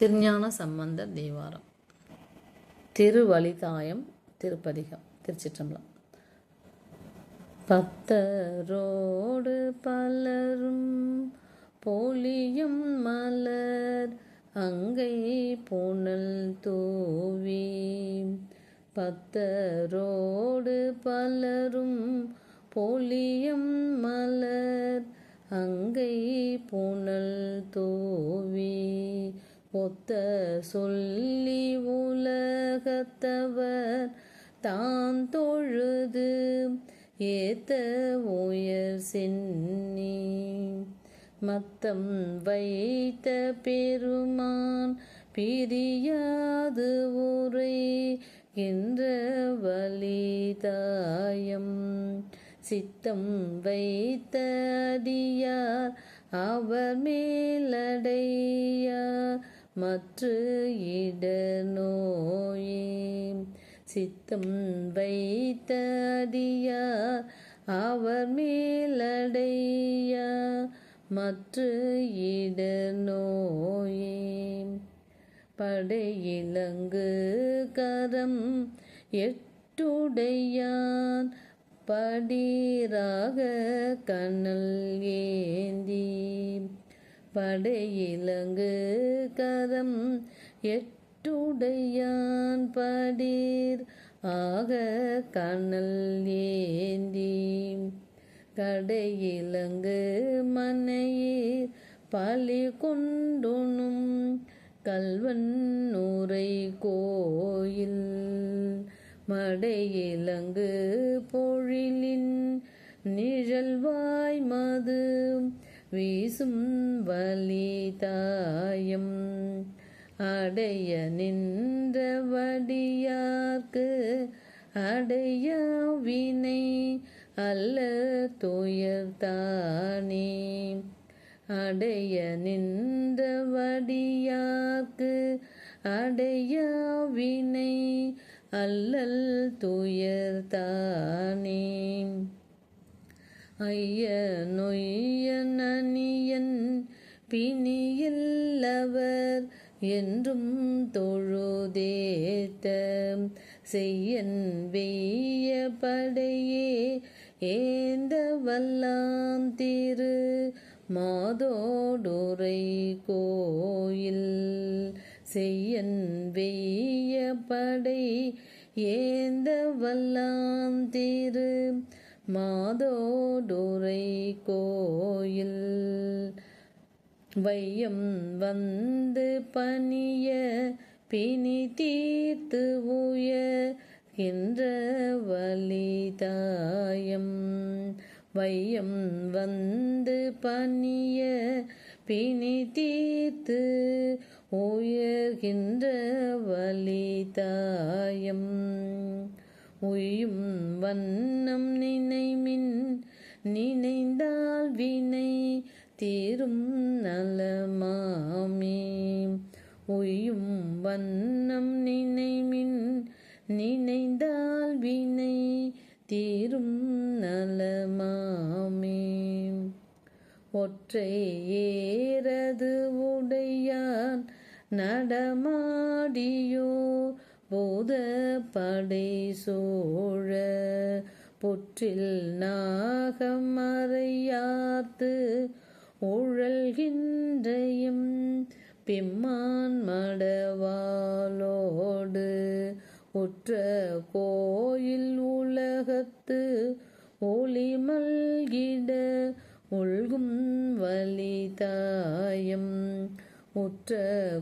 திருஞான சம்பந்த தேவாரம். திருவழிதாயம் திருப்பதிகம் திருச்சிற்றம்பலம். பத்தரோடு பலரும் போலியும் மலர் அங்கை பூனல் தூவி. பத்தரோடு பலரும் போலியும் மலர் அங்கை பூனல் தூவி. ஒத்த சொல்லி உலகத்தவர் தான் தொழுது ஏத்த உயர் சென்னி. மத்தம் வைத்த பெருமான் பிரியாது உரை என்ற வலிதாயம் சித்தம் வைத்த அடியார் அவர் மேலடையார் மற்ற இட சித்தம் வைத்த அவர் மேலடையா மற்ற இட படையிலங்கு கரம் எட்டுடையான் படீராக கண்ணல் ஏந்தி. படையிலங்கு கரம் எட்டுடையான் படீர். ஆக கண்ணல் ஏந்தி கடையிலங்கு மனையீர். பழி கொண்டுணும் கல்வன் நூரை கோயில். மடையிலங்கு பொழிலின் நிழல்வாய் மது வீசும் வலிதாயம் அடைய நின்ற வடியார்க்கு அடைய வினை அல்ல துயர்தானே அடைய நின்ற வடியார்க்கு அடைய வினை அல்லல் துயர்தானே ஐய நொய் பிணியில்லவர் என்றும் தொழுதேத்த செய்யன் வெய்ய படையே ஏந்த வல்லாம் திரு மாதோடுரை கோயில். செய்யன் வெய்ய படை ஏந்த வல்லாம் திரு மாதோடுரை கோயில். வையம் வந்து பணிய பிணி தீர்த்து உயர்கின்ற வலிதாயம் வையம் வந்து பணிய பிணி தீர்த்து உயர்கின்ற வலிதாயம் உயும் வண்ணம் நினைமின் நினைந்தால் வினை தீரும் நலமாமே உயும் வண்ணம் நினைமின் நினைந்தால் வினை தீரும் நலமாமே ஒற்றை ஏறது உடையான் நடமாடியோ போத படை சோழ புற்றில் நாகமறையாத்து உழல்கின்றையும் பிம்மான் மடவாளோடு உற்ற கோயில் உலகத்து ஒளி மல்கிட உள்கும் வலிதாயம். உற்ற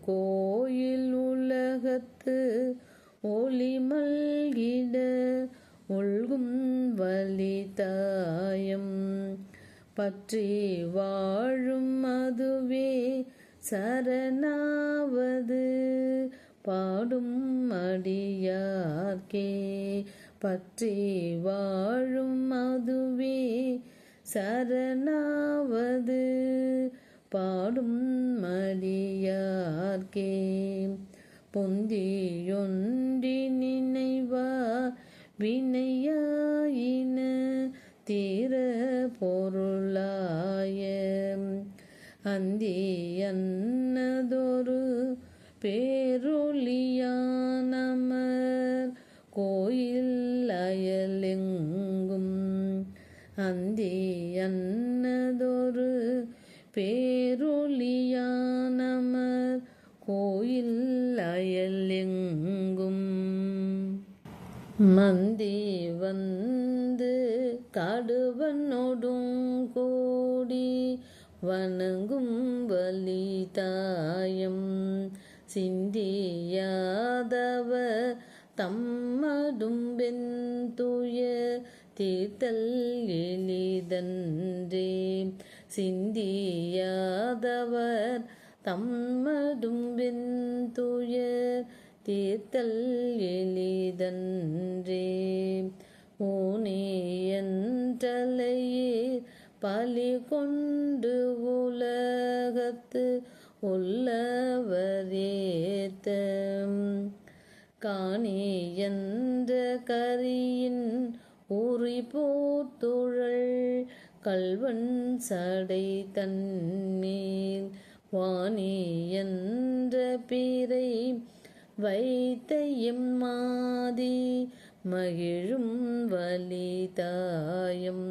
கோயில் உலகத்து ஒளி மல்கிட உள்கும் வலிதாயம். பற்றி வாழும் அதுவே சரணாவது. பாடும் அடியார்க்கே பற்றி வாழும் அதுவே சரணாவது. பாடும் மடியார்க்கே பொந்தியொன்றி நினைவா வினையாயின தீர பொருளாய அந்தி அன்னதொரு பேரொளியானமர் கோயில் அயலெங்கும். அந்தி அன்னதொரு பேரொளியானமர் கோயில் அயலெங்கும். மந்தி வந்து காடுவனோடும் கோடி வணங்கும் வலி தாயம். சிந்தியாதவ தம்மடும் வெந்துய தீர்த்தல் எளிதன்றே. சிந்தியாதவர் தம்மடும் வெந்துய தீர்த்தல் எளிதன்றே. ஊனியன்றலையே பலி கொண்டு உலகத்து உள்ளவரேத்த. காணியன்ற கரியின் உரி போத்துழல் கல்வன் சடை தன்மேல். வாணியன்ற பிறை வைத்த எம்மாதி மகிழும் வலிதாயம்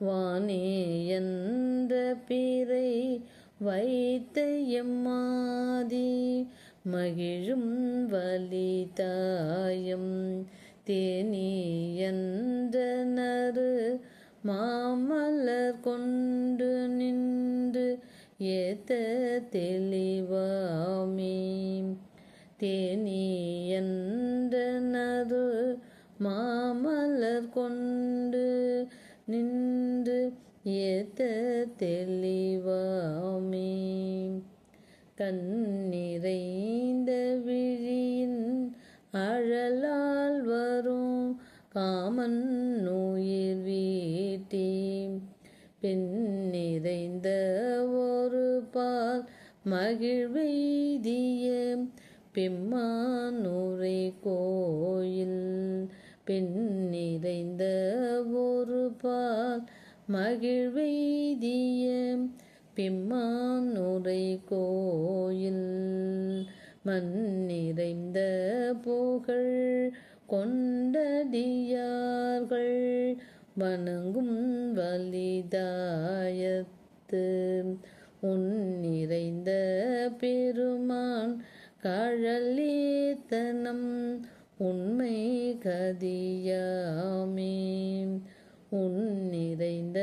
வாணியன்ற பிறை வைத்த எம்மாதி மகிழும் வலிதாயம் தேனியன்ற மாமலர் கொண்டு நின்று ஏத்த தெளிவாமே. தேனியன்றனது மாமலர் கொண்டு நின்று ஏத்த தெளிவாமே. கண்ணிறைந்த விழியின் அழலால் வரும் காமன் உயிர் வீட்டே பெண் நிறைந்த ஒரு பால் மகிழ்வெய்திய பெம்மானூரை கோயில் பெண் நிறைந்த ஒரு பால் மகிழ்வெய்திய பெம்மானுரை கோயில் மண் நிறைந்த புகழ் கொண்டடியார்கள் வணங்கும் வலிதாயத்து. உன் நிறைந்த பெருமான் கழலேத்தனம் உண்மை கதியாமே. உன் நிறைந்த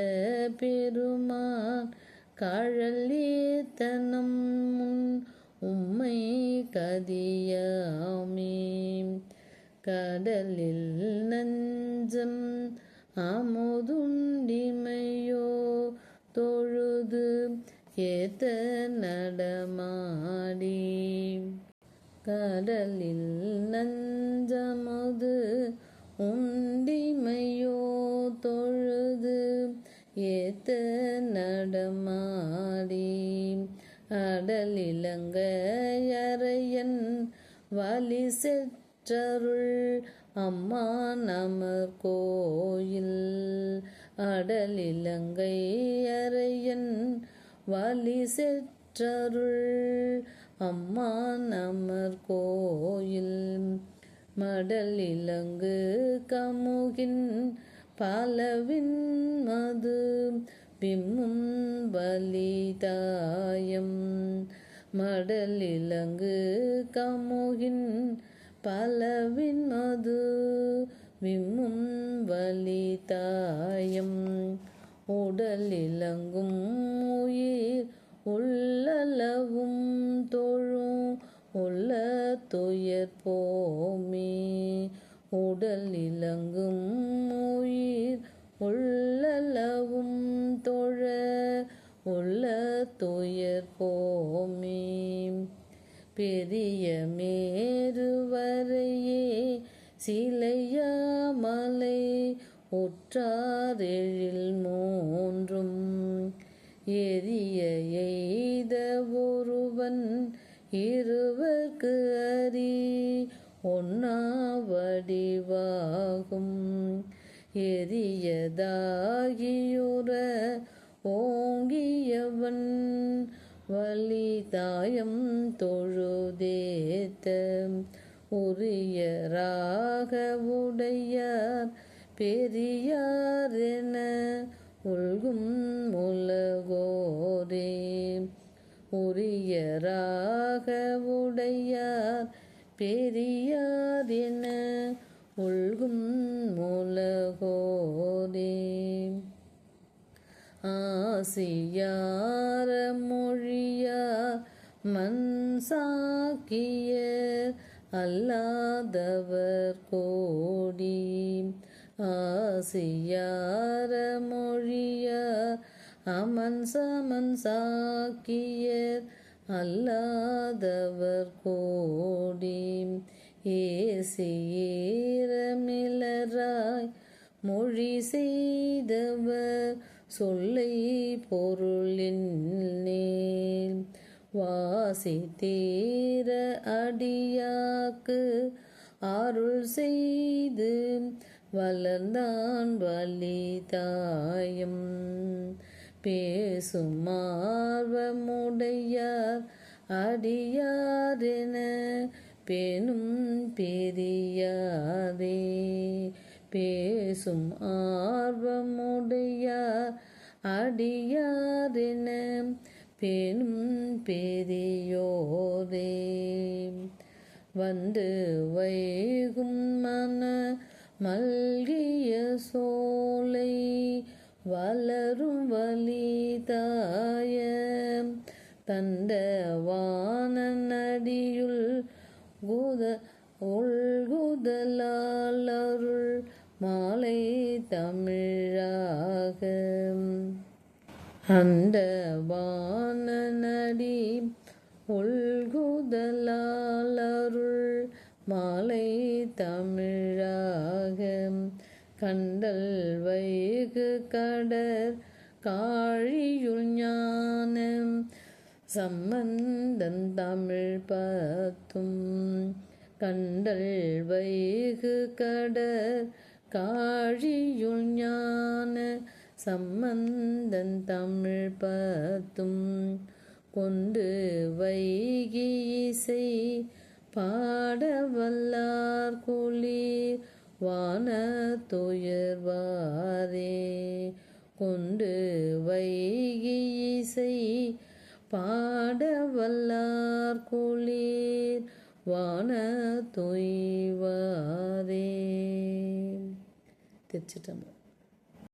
பெருமான் கழலேத்தனம் உன் உம்மை கதியாமே. கடலில் நஞ்சம் அமுதுண்டிமையோ தொழுது ஏத்த நடமாடி. கடலில் நஞ்சமது உண்டிமையோ தொழுது ஏத்த நடமாடி. அடலிலங்கையறையன் வலி செற்றருள் அம்மா நமர் கோயில். அடலிலங்கையறையன் வலி செற்றருள் அம்மா நமர் கோயில் மடல் இலங்கு கமுகின் பலவின் மது பிம்மும் பலிதாயம் மடல் இலங்கு கமுகின் பலவின் மது விம்மும் வலிதாயம். உடல் இலங்கும் உயிர் உள்ளளவும் தொழும். உள்ள துயர் போமே. உடல் இலங்கும் உயிர். உள்ளளவும் தொழ. உள்ள துயர் போமே. பெரிய மேருவரையே சிலையாமலை உற்றாரெழில் மூன்றும். எரிய எய்த ஒருவன் இருவர்க்கு அறி ஒன்னா வடிவாகும் எரியதாகியுற ஓங்கியவன் வலி தாயம் தொழுதேத்த உரியராக உடையார் பெரியார் என உள்கும் உலகோரே உரியராக உடையார் பெரியார் என உள்கும் உலகோரே ஆசியார மொழியார் மண் சாக்கியர் அல்லாதவர் கோடி. ஆசியார மொழியார் அமன் சமன் சாக்கியர் அல்லாதவர் கோடி ஏசியேரமிலராய் மொழி செய்தவர் சொல்லை பொருளின் வாசி தீர அடியாக்கு அருள் செய்து வளர்ந்தான் வலி வலிதாயம் பேசும் ஆர்வமுடையார் அடியாரென பெணும் பெரியாரே. பேசும் ஆர்வமுடையார் அடியாரென பெணும் பெரியோரே. வந்து வைகும் மன மல்கிய சோலை வளரும் வலிதாய. தந்த வானடியுள் குத உள்குதலால் அருள் மாலை தமிழாக. அந்த வானடி உள்குதலால் அருள் மாலை தமிழாக கண்டல் வைகு கடற் காழியுள் ஞானம் சம்பந்தன் தமிழ் பத்தும் கண்டல் வைகு கடற் காழியுள் ஞான சம்பந்தன் தமிழ் பத்தும் கொண்டு வைகி இசை பாடவல்லார் குளிர் வான துயர்வாரே கொண்டு வைகிசை பாடவல்லார் குளிர் வான தொய்வாரே திருச்சிட்டம்பலம்